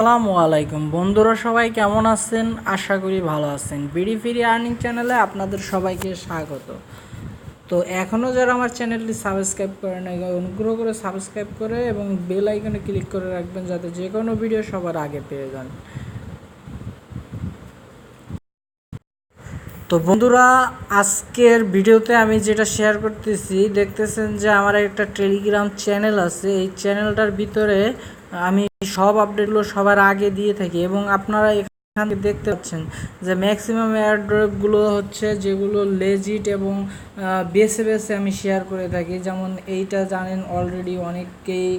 আসসালামু আলাইকুম। বন্ধুরা সবাই কেমন আছেন? আশা করি ভালো আছেন। বিডি ফিরি আর্নিং চ্যানেলে আপনাদের সবাইকে স্বাগত। তো এখনও যারা আমার চ্যানেলটি সাবস্ক্রাইব করে নাই, অনুগ্রহ করে সাবস্ক্রাইব করে এবং বেল আইকনে ক্লিক করে রাখবেন যাতে যে কোনো ভিডিও সবার আগে পেয়ে যান। তো বন্ধুরা, আজকের ভিডিওতে আমি যেটা শেয়ার করতেছি, দেখতেছেন যে আমার একটা টেলিগ্রাম চ্যানেল আছে। এই চ্যানেলটার ভিতরে আমি সব আপডেটগুলো সবার আগে দিয়ে থাকি এবং আপনারা এখান থেকে দেখতে পাচ্ছেন যে ম্যাক্সিমাম এয়ারড্রপগুলো হচ্ছে যেগুলো লেজিট এবং বেছে বেছে আমি শেয়ার করে থাকি। যেমন এইটা জানেন অলরেডি অনেককেই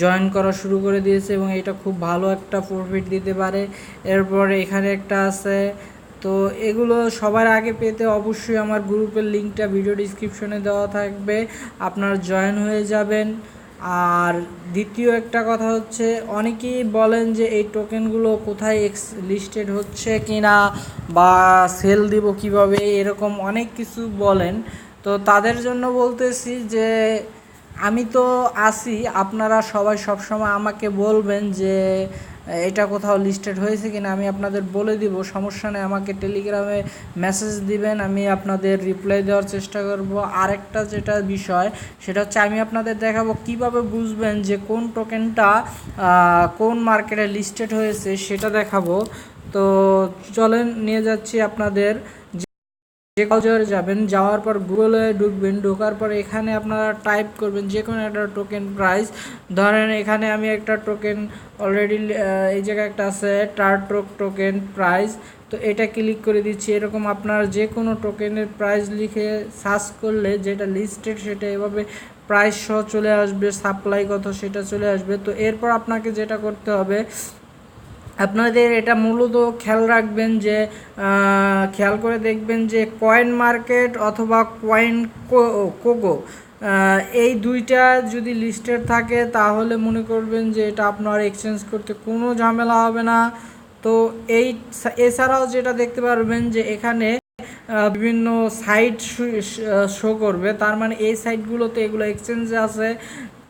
জয়েন করা শুরু করে দিয়েছে এবং এটা খুব ভালো একটা প্রফিট দিতে পারে। এরপর এখানে একটা আছে তো এগুলো সবার আগে পেতে অবশ্যই আমার গ্রুপের লিঙ্কটা ভিডিও ডিসক্রিপশনে দেওয়া থাকবে। আপনারা জয়েন হয়ে যাবেন। আর দ্বিতীয় একটা কথা হচ্ছে, অনেকেই বলেন যে এই টোকেনগুলো কোথায় এক্স লিস্টেড হচ্ছে কি না বা সেল দিব কীভাবে, এরকম অনেক কিছু বলেন। তো তাদের জন্য বলতেছি যে আমি তো আসি আপনারা সবাই সবসময় আমাকে বলবেন যে এটা কোথাও লিস্টেড হয়েছে কিনা, আমি আপনাদের বলে দিব, সমস্যা নেই, আমাকে টেলিগ্রামে মেসেজ দিবেন, আমি আপনাদের রিপ্লাই দেওয়ার চেষ্টা করব। আরেকটা যেটা বিষয়, সেটা হচ্ছে আমি আপনাদের দেখাবো কীভাবে বুঝবেন যে কোন টোকেনটা কোন মার্কেটে লিস্টেড হয়েছে, সেটা দেখাবো। তো চলেন, নিয়ে যাচ্ছি আপনাদের যে ব্রাউজারে যাবেন, যাওয়ার পর গুগলে ঢুকবেন, ঢোকার পর এখানে আপনারা টাইপ করবেন যে কোনো একটা টোকেন প্রাইস ধরেন এখানে আমি একটা টোকেন অলরেডি এই জায়গায় একটা আছে টার্ট্রোক টোকেন প্রাইস তো এটা ক্লিক করে দিচ্ছি। এরকম আপনার যে কোনো টোকেনের প্রাইস লিখে সার্চ করলে যেটা লিস্টেড সেটা এভাবে প্রাইস সহ চলে আসবে সাপ্লাই কত সেটা চলে আসবে। তো এরপর আপনাকে যেটা করতে হবে আপনাদের এটা মূলত খেয়াল রাখবেন যে খেয়াল করে দেখবেন যে কয়েন মার্কেট অথবা কয়েন কোকো এই দুইটা যদি লিস্টেড থাকে তাহলে মনে করবেন যে এটা আপনার এক্সচেঞ্জ করতে কোনো ঝামেলা হবে না। তো এই এছাড়াও যেটা দেখতে পারবেন যে এখানে বিভিন্ন সাইট শো করবে। তার মানে এই সাইটগুলোতে এগুলো এক্সচেঞ্জে আছে।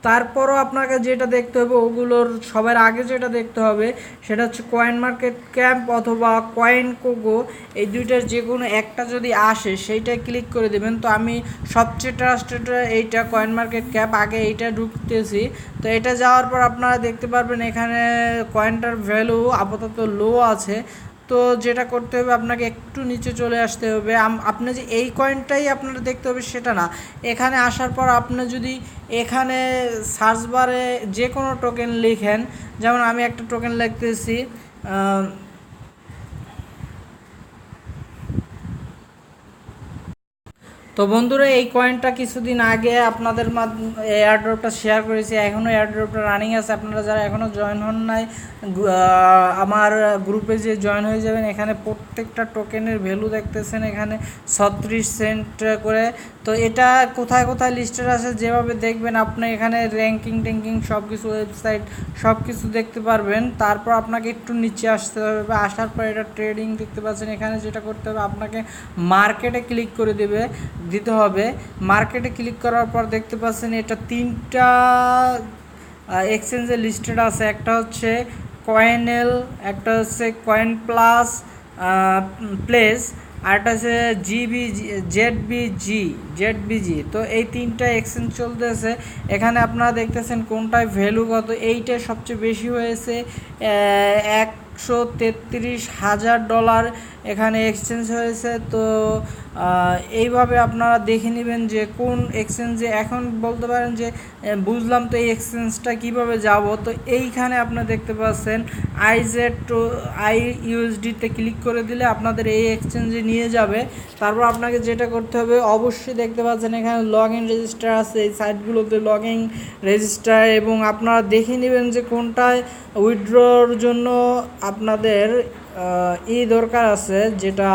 তারপরও আপনাকে যেটা দেখতে হবে, ওগুলোর সবার আগে যেটা দেখতে হবে, সেটা হচ্ছে কয়েন মার্কেট ক্যাম্প অথবা কয়েন কোকো এই দুইটার যে কোনো একটা যদি আসে সেইটা ক্লিক করে দেবেন। তো আমি সবচেয়ে ট্রাস্টেড এইটা কয়েন মার্কেট ক্যাপ আগে এইটা ঢুকতেছি। তো এটা যাওয়ার পর আপনারা দেখতে পারবেন এখানে কয়েনটার ভ্যালু আপাতত লো আছে। তো যেটা করতে হবে, আপনাকে একটু নিচে চলে আসতে হবে। আপনি যে এই কয়েনটাই আপনারা দেখতে হবে সেটা না। এখানে আসার পর আপনি যদি এখানে সার্চ বারে যে কোনো টোকেন লিখেন, যেমন আমি একটা টোকেন লিখতেছি তো বন্ধুরা, এই কয়েনটা কিছুদিন আগে আপনাদের এয়ারড্রপটা শেয়ার করেছি। এখনও এয়ারড্রপটা রানিং আছে। আপনারা যারা এখনও জয়েন হন নাই আমার গ্রুপে যে জয়েন হয়ে যাবেন, এখানে প্রত্যেকটা টোকেনের ভ্যালু দেখতেছেন এখানে ছত্রিশ সেন্ট করে। তো এটা কোথায় কোথায় লিস্টেড আছে, যেভাবে দেখবেন আপনি এখানে র্যাঙ্কিং ট্যাঙ্কিং সব কিছু ওয়েবসাইট সব কিছু দেখতে পারবেন। তারপর আপনাকে একটু নিচে আসতে হবে আসার পর এটা ট্রেডিং দেখতে পাচ্ছেন। এখানে যেটা করতে হবে, আপনাকে মার্কেটে ক্লিক করে দেবে। দিতে হবে। মার্কেটে ক্লিক করার পর দেখতে পাচ্ছেন এটা তিনটা এক্সচেঞ্জে লিস্টেড আছে। একটা হচ্ছে কয়েনেল একটা হচ্ছে কয়েন প্লাস প্লেস আরেকটা হচ্ছে G B Z B G Z B G তো এই তিনটা এক্সচেঞ্জ চলতেছে। এখানে আপনারা দেখতেছেন কোনটায় ভ্যালু কত। এইটাই সবচেয়ে বেশি হয়েছে একশো তেত্রিশ হাজার ডলার এখানে এক্সচেঞ্জ হয়েছে। তো এইভাবে আপনারা দেখে নেবেন যে কোন এক্সচেঞ্জে এখন বলতে পারেন যে বুঝলাম তো এই এক্সচেঞ্জটা কীভাবে যাব। তো এইখানে আপনারা দেখতে পাচ্ছেন আইজেড টু আই ইউএসডিতে ক্লিক করে দিলে আপনাদের এই এক্সচেঞ্জে নিয়ে যাবে। তারপর আপনাকে যেটা করতে হবে, অবশ্যই দেখতে পাচ্ছেন এখানে লগ ইন রেজিস্টার আছে। এই সাইটগুলোতে লগ ইন রেজিস্টার এবং আপনারা দেখে নেবেন যে কোনটায় উইথড্রর জন্য আপনাদের ই দরকার আছে, যেটা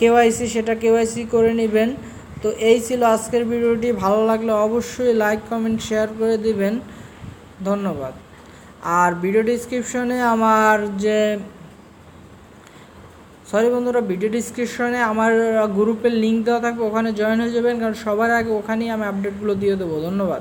কেওয়াইসি, সেটা কেওয়াইসি করে নেবেন। তো এই ছিল আজকের ভিডিওটি। ভালো লাগলে অবশ্যই লাইক কমেন্ট শেয়ার করে দিবেন। ধন্যবাদ। আর ভিডিও ডিসক্রিপশনে আমার যে সরি বন্ধুরা ভিডিও ডিসক্রিপশনে আমার গ্রুপের লিঙ্ক দেওয়া থাকবে, ওখানে জয়েন হয়ে যাবেন। কারণ সবার আগে ওখানেই আমি আপডেটগুলো দিয়ে দেবো। ধন্যবাদ।